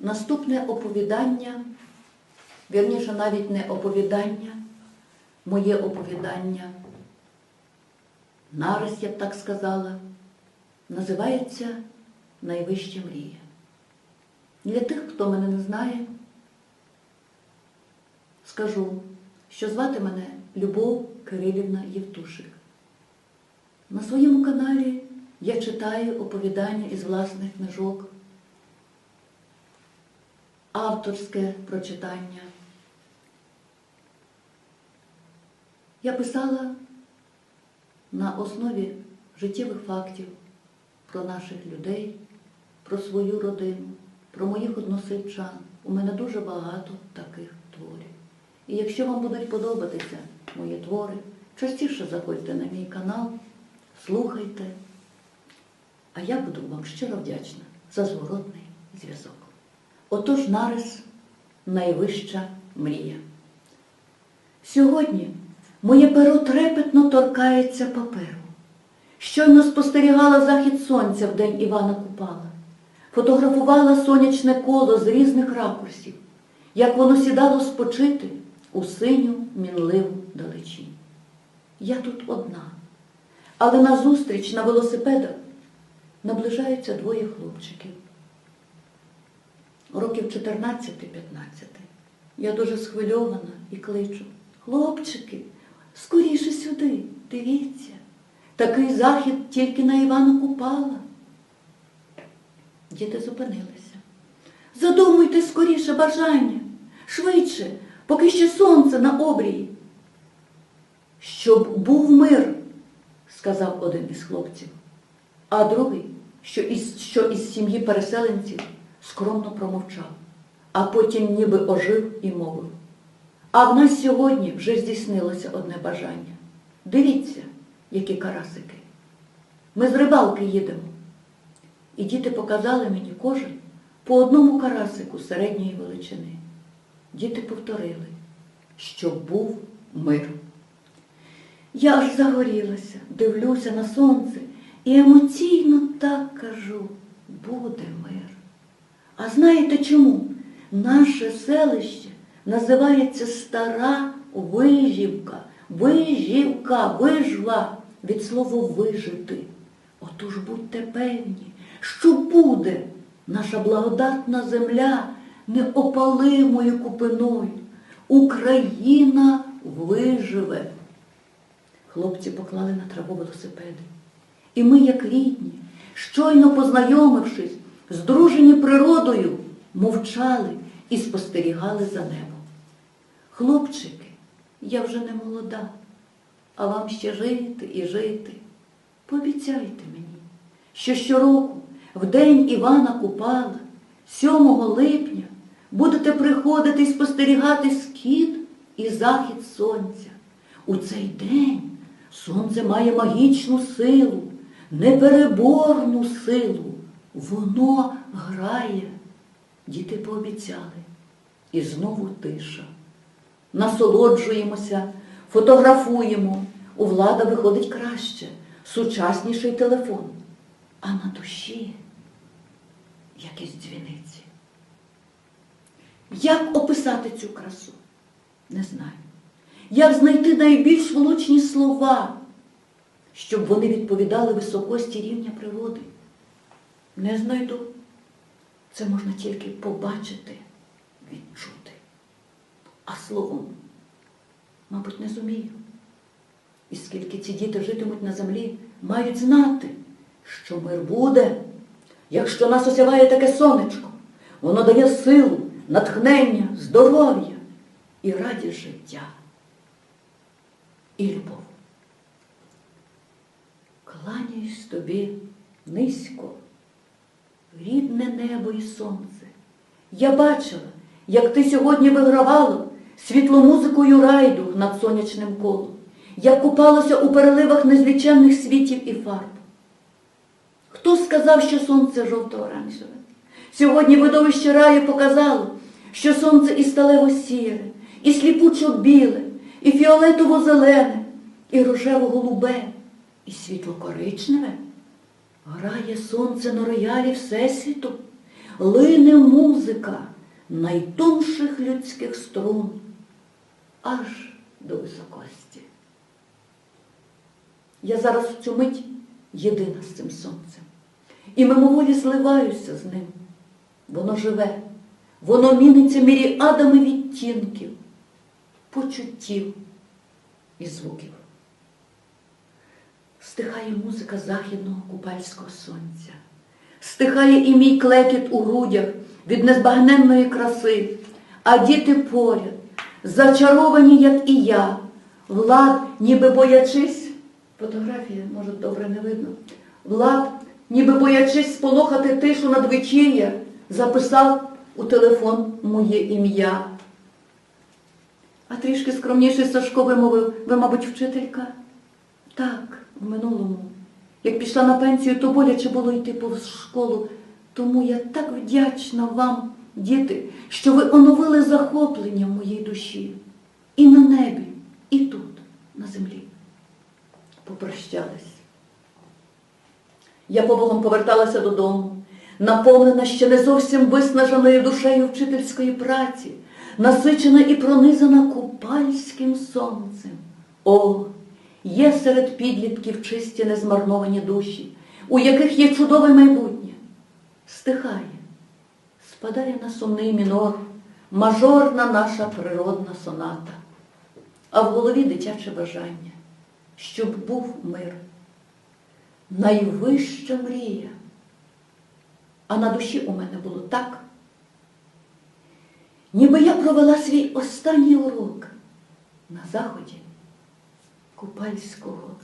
Наступне оповідання, вірніше навіть не оповідання, моє оповідання, нарис, я б так сказала, називається Найвища мрія. Для тих, хто мене не знає, скажу, що звати мене Любов Кирилівна Євтушик. На своєму каналі я читаю оповідання із власних книжок, авторське прочитання. Я писала на основі життєвих фактів про наших людей, про свою родину, про моїх односельчан. У мене дуже багато таких творів. І якщо вам будуть подобатися мої твори, частіше заходьте на мій канал, слухайте. А я буду вам щиро вдячна за зворотний зв'язок. Отож нарис найвища мрія. Сьогодні моє перо трепетно торкається паперу. Щойно спостерігала захід сонця в день Івана Купала, фотографувала сонячне коло з різних ракурсів, як воно сідало спочити у синю мінливу далечінь. Я тут одна, але назустріч на велосипедах наближаються двоє хлопчиків. Років 14-15. Я дуже схвильована і кличу. Хлопчики, скоріше сюди, дивіться. Такий захід тільки на Івана Купала. Діти зупинилися. Задумуйте скоріше бажання, швидше, поки ще сонце на обрії. Щоб був мир, сказав один із хлопців, а другий, що із, що із сім'ї переселенців, скромно промовчав, а потім ніби ожив і мовив. А в нас сьогодні вже здійснилося одне бажання. Дивіться, які карасики. Ми з рибалки їдемо. І діти показали мені кожен по одному карасику середньої величини. Діти повторили, щоб був мир. Я аж загорілася, дивлюся на сонце і емоційно так кажу, буде мир. А знаєте чому? Наше селище називається Стара Вижівка. Вижівка, вижва від слова вижити. Отож будьте певні, що буде наша благодатна земля неопалимою купиною. Україна виживе. Хлопці поклали на траву велосипеди. І ми, як рідні, щойно познайомившись, здружені природою, мовчали і спостерігали за небом. Хлопчики, я вже не молода, а вам ще жити і жити. Пообіцяйте мені, що щороку, в день Івана Купала, 7 липня, будете приходити і спостерігати схід і захід сонця. У цей день сонце має магічну силу, непереборну силу. Воно грає. Діти пообіцяли. І знову тиша. Насолоджуємося, фотографуємо. У влада виходить краще, сучасніший телефон. А на душі якісь дзвіниці. Як описати цю красу? Не знаю. Як знайти найбільш влучні слова, щоб вони відповідали високості рівня природи? Не знайду. Це можна тільки побачити, відчути. А словом, мабуть, не зумію. І скільки ці діти житимуть на землі, мають знати, що мир буде, якщо нас осяває таке сонечко, воно дає силу, натхнення, здоров'я і радість життя. І любов. Кланяюсь тобі низько, рідне небо і сонце. Я бачила, як ти сьогодні вигравала світломузикою райду над сонячним колом, як купалася у переливах незліченних світів і фарб. Хто сказав, що сонце жовто-оранжеве? Сьогодні видовище раю показало, що сонце і сталево-сіре, і сліпучо-біле, і фіолетово-зелене, і рожево-голубе, і світло-коричневе. Грає сонце на роялі Всесвіту, лине музика найтонших людських струн аж до високості. Я зараз в цю мить єдина з цим сонцем. І мимоволі зливаюся з ним. Воно живе, воно міниться міріадами відтінків, почуттів і звуків. Стихає музика західного купальського сонця, стихає і мій клекіт у грудях від незбагненної краси, а діти поряд, зачаровані, як і я, Влад, ніби боячись, фотографія, може, добре не видно, Влад, ніби боячись сполохати тишу надвечір'я, записав у телефон моє ім'я. А трішки скромніший Сашко вимовив, ви, мабуть, вчителька? Так, в минулому. Як пішла на пенсію, то боляче було йти повз школу. Тому я так вдячна вам, діти, що ви оновили захоплення в моїй душі. І на небі, і тут, на землі. Попрощались. Я побогом поверталася додому, наповнена ще не зовсім виснаженою душею вчительської праці, насичена і пронизана купальським сонцем. О, є серед підлітків чисті незмарновані душі, у яких є чудове майбутнє. Стихає, спадає на сумний мінор, мажорна наша природна соната, а в голові дитяче бажання, щоб був мир найвища мрія. А на душі у мене було так, ніби я провела свій останній урок на заході Купальського